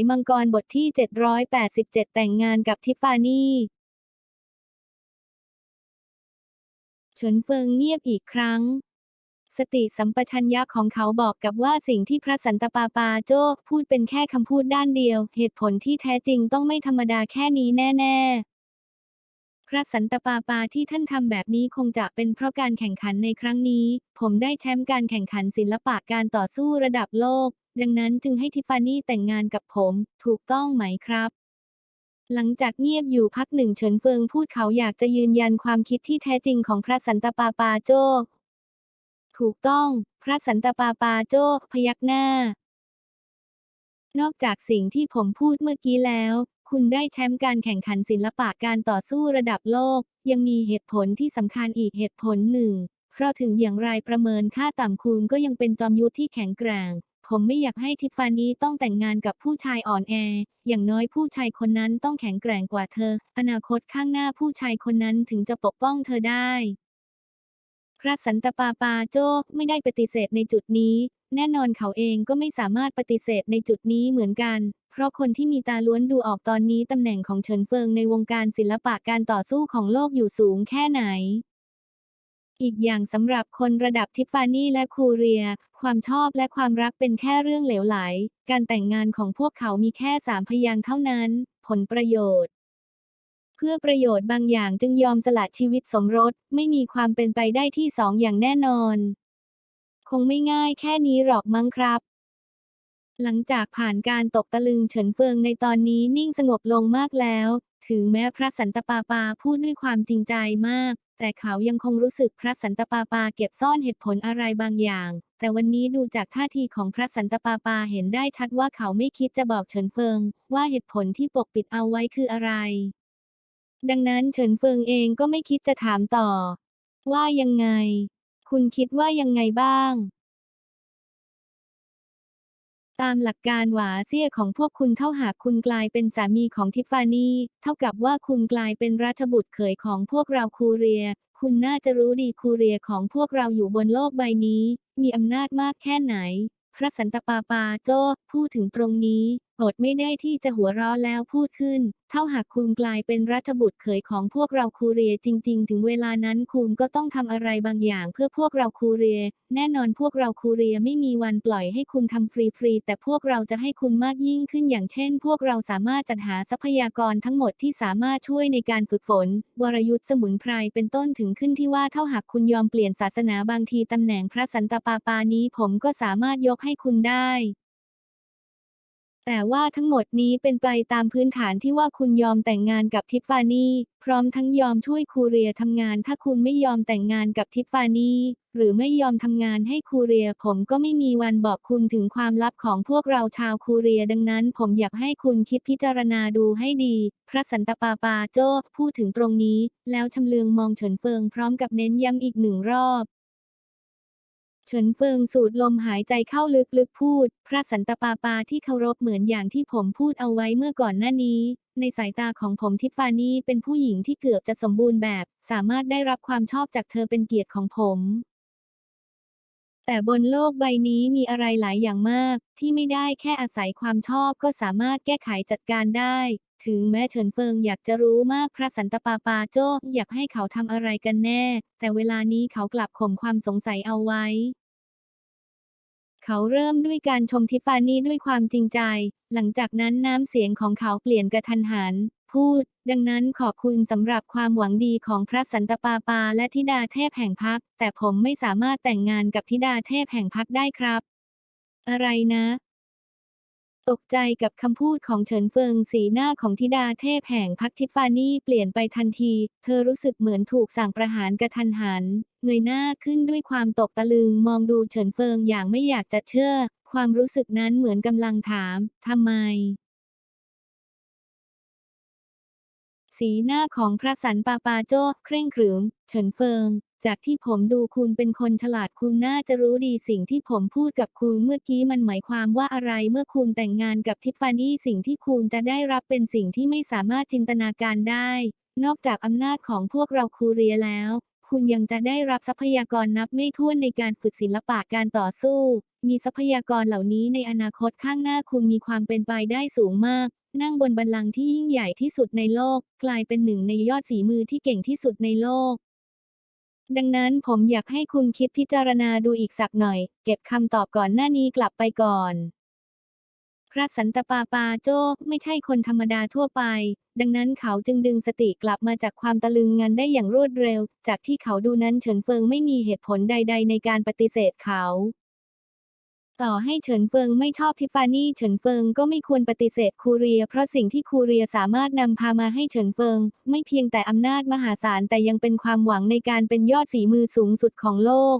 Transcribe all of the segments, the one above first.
ยมังกรบทที่ 787 แต่งงานกับทิฟฟานี่เฉินเฟิงเงียบอีกครั้ง สติสัมปชัญญะของเขาบอกกับว่าสิ่งที่พระสันตะปาปาโจ้พูดเป็นแค่คำพูดด้านเดียว เหตุผลที่แท้จริงต้องไม่ธรรมดาแค่นี้แน่ ๆ พระสันตปาปาที่ท่านทำแบบนี้คงจะเป็นเพราะการแข่งขันในครั้งนี้ ผมได้แชมป์การแข่งขันศิลปะการต่อสู้ระดับโลก ดังนั้นจึงให้ทิฟฟานี่แต่งงานกับผม ถูกต้องไหมครับ หลังจากเงียบอยู่พักหนึ่งเฉินเฟิงพูดเขาอยากจะยืนยันความคิดที่แท้จริงของพระสันตปาปาโจ้ถูกต้อง พระสันตปาปาโจ้พยักหน้า นอกจากสิ่งที่ผมพูดเมื่อกี้แล้ว คุณได้แชมป์การแข่งขันศิลปะการต่อสู้ระดับโลก ยังมีเหตุผลที่สำคัญอีกเหตุผลหนึ่ง เพราะถึงอย่างไรประเมินค่าต่ำคุณก็ยังเป็นจอมยุทธที่แข็งแกร่งผมไม่อยากให้ทิฟฟานี่ต้องแต่งงานกับผู้ชายอ่อนแอ อย่างน้อยผู้ชายคนนั้นต้องแข็งแกร่งกว่าเธอ อนาคตข้างหน้าผู้ชายคนนั้นถึงจะปกป้องเธอได้ พระสันตปาปาโจ้ไม่ได้ปฏิเสธในจุดนี้ แน่นอนเขาเองก็ไม่สามารถปฏิเสธในจุดนี้เหมือนกัน เพราะคนที่มีตาล้วนดูออกตอนนี้ตำแหน่งของเฉินเฟิงในวงการศิลปะการต่อสู้ของโลกอยู่สูงแค่ไหน อีกอย่างสำหรับคนระดับทิฟฟานี่และคูเรีย ความชอบและความรักเป็นแค่เรื่องเหลวไหล การแต่งงานของพวกเขามีแค่สามพยางค์เท่านั้น ผลประโยชน์เพื่อประโยชน์บางอย่างจึงยอมสละชีวิตสมรส ไม่มีความเป็นไปได้ที่สองอย่างแน่นอน คงไม่ง่ายแค่นี้หรอกมั้งครับ หลังจากผ่านการตกตะลึงเฉินเฟิงในตอนนี้นิ่งสงบลงมากแล้ว ถึงแม้พระสันตะปาปาพูดด้วยความจริงใจมาก แต่เขายังคงรู้สึกพระสันตะปาปาเก็บซ่อนเหตุผลอะไรบางอย่าง แต่วันนี้ดูจากท่าทีของพระสันตะปาปาเห็นได้ชัดว่าเขาไม่คิดจะบอกเฉินเฟิง ว่าเหตุผลที่ปกปิดเอาไว้คืออะไร ดังนั้นเฉินเฟิงเองก็ไม่คิดจะถามต่อ ว่ายังไง คุณคิดว่ายังไงบ้าง ตามหลักการหวาเสี้ยของพวกคุณเท่าหากคุณกลายเป็นสามีของทิฟฟานี่เท่ากับว่าคุณกลายเป็นราชบุตรเขยของพวกเราคูเรีย คุณน่าจะรู้ดีคูเรียของพวกเราอยู่บนโลกใบนี้ มีอำนาจมากแค่ไหน พระสันตะปาปาโจ้พูดถึงตรงนี้ อดไม่ได้ที่จะหัวเราะแล้วพูดขึ้น เท่าหากคุณกลายเป็นราชบุตรเขยของพวกเราคูเรียจริง ๆ ถึงเวลานั้นคุณก็ต้องทำอะไรบางอย่างเพื่อพวกเราคูเรีย แน่นอนพวกเราคูเรียไม่มีวันปล่อยให้คุณทำฟรีๆแต่พวกเราจะให้คุณมากยิ่งขึ้นอย่างเช่น พวกเราสามารถจัดหาทรัพยากรทั้งหมดที่สามารถช่วยในการฝึกฝน วรยุทธ์สมุนไพรเป็นต้นถึงขึ้นที่ว่าเท่าหากคุณยอมเปลี่ยนศาสนาบางทีตำแหน่งพระสันตะปาปานี้ผมก็สามารถยกให้คุณได้ แต่ว่าทั้งหมดนี้เป็นไปตามพื้นฐานที่ว่าคุณยอมแต่งงานกับทิฟฟานี่ พร้อมทั้งยอมช่วยคูเรียทำงาน ถ้าคุณไม่ยอมแต่งงานกับทิฟฟานี่หรือไม่ยอมทำงานให้คูเรีย ผมก็ไม่มีวันบอกคุณถึงความลับของพวกเราชาวคูเรียดังนั้น ผมอยากให้คุณคิดพิจารณาดูให้ดี พระสันตะปาปาโจ้พูดถึงตรงนี้ แล้วชำเลืองมองเฉินเฟิงพร้อมกับเน้นย้ำอีกหนึ่งรอบ เฉินเฟิงสูดลมหายใจเข้าลึกๆพูด พระสันตปาปาที่เคารพเหมือนอย่างที่ผมพูดเอาไว้เมื่อก่อนหน้านี้ ในสายตาของผมทิฟฟานี่เป็นผู้หญิงที่เกือบจะสมบูรณ์แบบ สามารถได้รับความชอบจากเธอเป็นเกียรติของผม แต่บนโลกใบนี้มีอะไรหลายอย่างมาก ที่ไม่ได้แค่อาศัยความชอบก็สามารถแก้ไขจัดการได้ ถึงแม้เฉินเฟิงอยากจะรู้มากพระสันตปาปาโจ้อยากให้เขาทำอะไรกันแน่ แต่เวลานี้เขากลับข่มความสงสัยเอาไว้ เขาเริ่มด้วยการชมทิฟฟานี่ด้วยความจริงใจ หลังจากนั้นน้ำเสียงของเขาเปลี่ยนกระทันหัน พูด ดังนั้นขอบคุณสำหรับความหวังดีของพระสันตะปาปาและธิดาเทพแห่งพัก แต่ผมไม่สามารถแต่งงานกับธิดาเทพแห่งพักได้ครับ อะไรนะ ตกใจกับคำพูดของเฉินเฟิงสีหน้าของธิดาเทพแห่งพักทิฟฟานี่เปลี่ยนไปทันที เธอรู้สึกเหมือนถูกสั่งประหารกระทันหัน เงยหน้าขึ้นด้วยความตกตะลึงมองดูเฉินเฟิงอย่างไม่อยากจะเชื่อ ความรู้สึกนั้นเหมือนกำลังถามทำไม สีหน้าของพระสันปาปาโจ้เคร่งขรึม เฉินเฟิง จากที่ผมดูคุณเป็นคนฉลาดคุณน่าจะรู้ดีสิ่งที่ผมพูดกับคุณเมื่อกี้มันหมายความว่าอะไรเมื่อคุณแต่งงานกับทิฟฟานี่สิ่งที่คุณจะได้รับเป็นสิ่งที่ไม่สามารถจินตนาการได้ นอกจากอำนาจของพวกเราคูเรียแล้ว คุณยังจะได้รับทรัพยากรนับไม่ถ้วนในการฝึกศิลปะการต่อสู้ มีทรัพยากรเหล่านี้ในอนาคตข้างหน้าคุณมีความเป็นไปได้สูงมากนั่งบนบัลลังก์ที่ยิ่งใหญ่ที่สุดในโลก กลายเป็นหนึ่งในยอดฝีมือที่เก่งที่สุดในโลก ดังนั้นผมอยากให้คุณคิดพิจารณาดูอีกสักหน่อย เก็บคำตอบก่อนหน้านี้กลับไปก่อน พระสันตปาปาโจ้ไม่ใช่คนธรรมดาทั่วไป ดังนั้นเขาจึงดึงสติกลับมาจากความตะลึงงันได้อย่างรวดเร็ว จากที่เขาดูนั้นเฉินเฟิงไม่มีเหตุผลใด ๆ ในการปฏิเสธเขา ต่อให้เฉินเฟิงไม่ชอบทิฟฟานี่เฉินเฟิงก็ไม่ควรปฏิเสธคูเรีย เพราะสิ่งที่คูเรียสามารถนำพามาให้เฉินเฟิง ไม่เพียงแต่อำนาจมหาศาลแต่ยังเป็นความหวังในการเป็นยอดฝีมือสูงสุดของโลก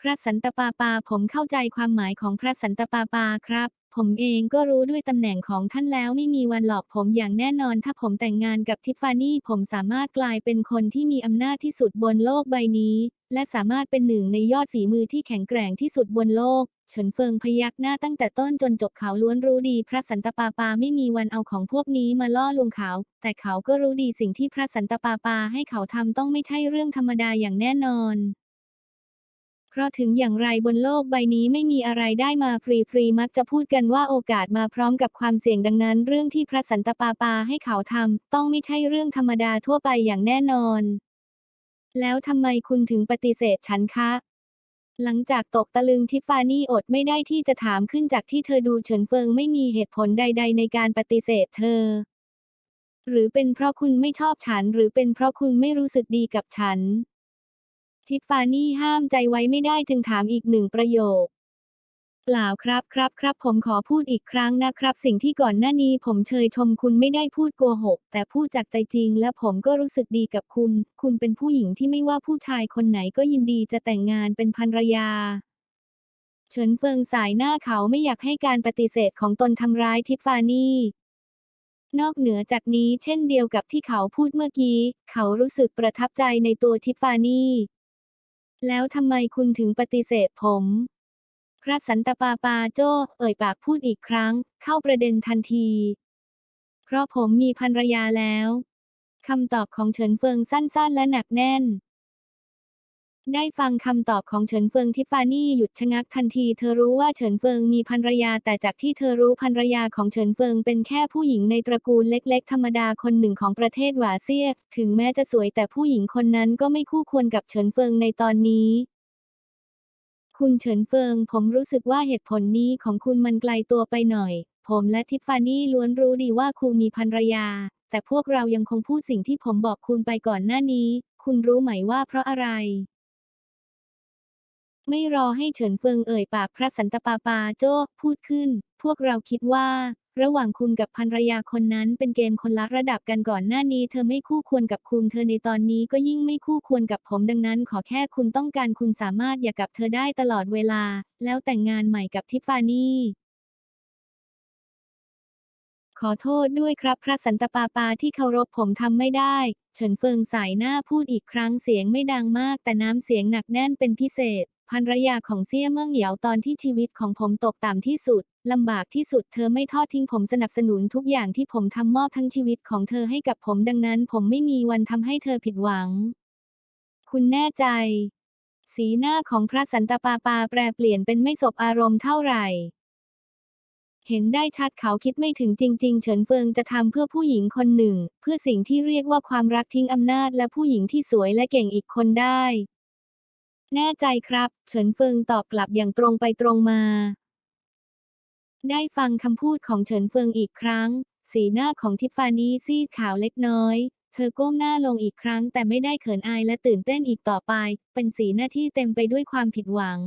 พระสันตะปาปาผมเข้าใจความหมายของพระสันตะปาปาครับ ผมเองก็รู้ด้วยตำแหน่งของท่านแล้วไม่มีวันหลอกผมอย่างแน่นอน ถ้าผมแต่งงานกับทิฟฟานี่ผมสามารถกลายเป็นคนที่มีอำนาจที่สุดบนโลกใบนี้ และสามารถเป็นหนึ่งในยอดฝีมือที่แข็งแกร่งที่สุดบนโลกเฉินเฟิงพยักหน้าตั้งแต่ต้นจนจบเขาล้วนรู้ดี พระสันตปาปาไม่มีวันเอาของพวกนี้มาล่อลวงเขา แต่เขาก็รู้ดีสิ่งที่พระสันตปาปาให้เขาทำต้องไม่ใช่เรื่องธรรมดาอย่างแน่นอน เพราะถึงอย่างไรบนโลกใบนี้ไม่มีอะไรได้มาฟรีๆมักจะพูดกันว่าโอกาสมาพร้อมกับความเสี่ยงดังนั้น เรื่องที่พระสันตะปาปาให้เขาทำต้องไม่ใช่เรื่องธรรมดาทั่วไปอย่างแน่นอน แล้วทำไมคุณถึงปฏิเสธฉันคะหลังจากตกตะลึงทิฟฟานี่อดไม่ได้ที่จะถามขึ้นจากที่เธอดูเฉินเฟิงไม่มีเหตุผลใด ๆ ในการปฏิเสธเธอ หรือเป็นเพราะคุณไม่ชอบฉัน หรือเป็นเพราะคุณไม่รู้สึกดีกับฉัน ทิฟฟานี่ห้ามใจไว้ไม่ได้จึงถามอีกหนึ่งประโยค เปล่าครับครับครับผมขอพูดอีกครั้งนะครับ สิ่งที่ก่อนหน้านี้ผมเชยชมคุณไม่ได้พูดโกหก แต่พูดจากใจจริง และผมก็รู้สึกดีกับคุณ คุณเป็นผู้หญิงที่ไม่ว่าผู้ชายคนไหนก็ยินดีจะแต่งงานเป็นภรรยาเฉินเฟิงสายหน้าเขาไม่อยากให้การปฏิเสธของตนทำร้ายทิฟฟานี่นอกเหนือจากนี้เช่นเดียวกับที่เขาพูดเมื่อกี้ เขารู้สึกประทับใจในตัวทิฟฟานี่ แล้วทำไมคุณถึงปฏิเสธผม พระสันตปาปาโจ้เอ่ยปากพูดอีกครั้ง เข้าประเด็นทันที เพราะผมมีภรรยาแล้วคำตอบของเฉินเฟิงสั้นๆ และหนักแน่น ได้ฟังคำตอบของเฉินเฟิงทิฟฟานี่หยุดชะงักทันที เธอรู้ว่าเฉินเฟิงมีภรรยา แต่จากที่เธอรู้ภรรยาของเฉินเฟิงเป็นแค่ผู้หญิงในตระกูลเล็ก ๆ ธรรมดาคนหนึ่งของประเทศหวาเซีย ถึงแม้จะสวยแต่ผู้หญิงคนนั้นก็ไม่คู่ควรกับเฉินเฟิงในตอนนี้ คุณเฉินเฟิง ผมรู้สึกว่าเหตุผลนี้ของคุณมันไกลตัวไปหน่อย ผมและทิฟฟานี่ล้วนรู้ดีว่าคุณมีภรรยา แต่พวกเรายังคงพูดสิ่งที่ผมบอกคุณไปก่อนหน้านี้ คุณรู้ไหมว่าเพราะอะไร ไม่รอให้เฉินเฟิงเอ่ยปากพระสันตปาปาโจ้พูดขึ้น พวกเราคิดว่า ระหว่างคุณกับภรรยาคนนั้นเป็นเกมคนละระดับกันก่อนหน้านี้ เธอไม่คู่ควรกับคุณเธอในตอนนี้ก็ยิ่งไม่คู่ควรกับผมดังนั้น ขอแค่คุณต้องการคุณสามารถอย่ากับเธอได้ตลอดเวลา แล้วแต่งงานใหม่กับทิฟฟานี่ขอโทษด้วยครับพระสันตปาปาที่เคารพผมทำไม่ได้ เฉินเฟิงสายหน้าพูดอีกครั้งเสียงไม่ดังมากแต่น้ำเสียงหนักแน่นเป็นพิเศษ ภรรยาของเซี่ยเมืองเหยียวตอนที่ชีวิตของผมตกต่ำที่สุด ลำบากที่สุดเธอไม่ทอดทิ้งผมสนับสนุนทุกอย่างที่ผมทำมอบทั้งชีวิตของเธอให้กับผมดังนั้น ผมไม่มีวันทำให้เธอผิดหวัง คุณแน่ใจ สีหน้าของพระสันตะปาปาแปรเปลี่ยนเป็นไม่สบอารมณ์เท่าไหร่ เห็นได้ชัดเขาคิดไม่ถึงจริง ๆ เฉินเฟิงจะทำเพื่อผู้หญิงคนหนึ่ง เพื่อสิ่งที่เรียกว่าความรักทิ้งอำนาจและผู้หญิงที่สวยและเก่งอีกคนได้ แน่ใจครับ เฉินเฟิงตอบกลับอย่างตรงไปตรงมา ได้ฟังคำพูดของเฉินเฟิงอีกครั้ง สีหน้าของทิฟฟานี่ซีดขาวเล็กน้อย เธอก้มหน้าลงอีกครั้ง แต่ไม่ได้เขินอายและตื่นเต้นอีกต่อไป เป็นสีหน้าที่เต็มไปด้วยความผิดหวัง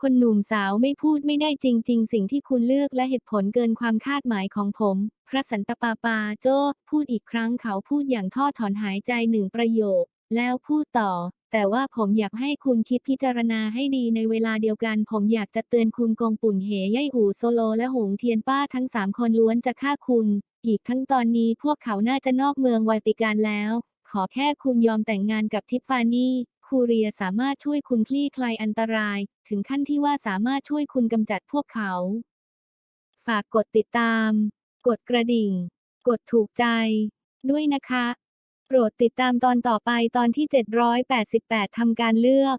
คนหนุ่มสาวไม่พูดไม่ได้จริง ๆ สิ่งที่คุณเลือกและเหตุผลเกินความคาดหมายของผม พระสันตะปาปาโจ้พูดอีกครั้งเขาพูดอย่างท่อถอนหายใจหนึ่งประโยค แล้วพูดต่อ แต่ว่าผมอยากให้คุณคิดพิจารณาให้ดีในเวลาเดียวกัน ผมอยากจะเตือนคุณกงปุ่นเหย่อู่โซโลและหงเทียนป้าทั้งสามคนล้วนจะฆ่าคุณ อีกทั้งตอนนี้พวกเขาน่าจะนอกเมืองวาติกันแล้ว ขอแค่คุณยอมแต่งงานกับทิฟฟานี่คูเรียสามารถช่วยคุณคลี่คลายอันตราย ถึงขั้นที่ว่าสามารถช่วยคุณกำจัดพวกเขา ฝากกดติดตาม กดกระดิ่ง กดถูกใจ ด้วยนะคะ ปรดติดตามตอนต่อไปตอนที่ 788 ทำการเลือก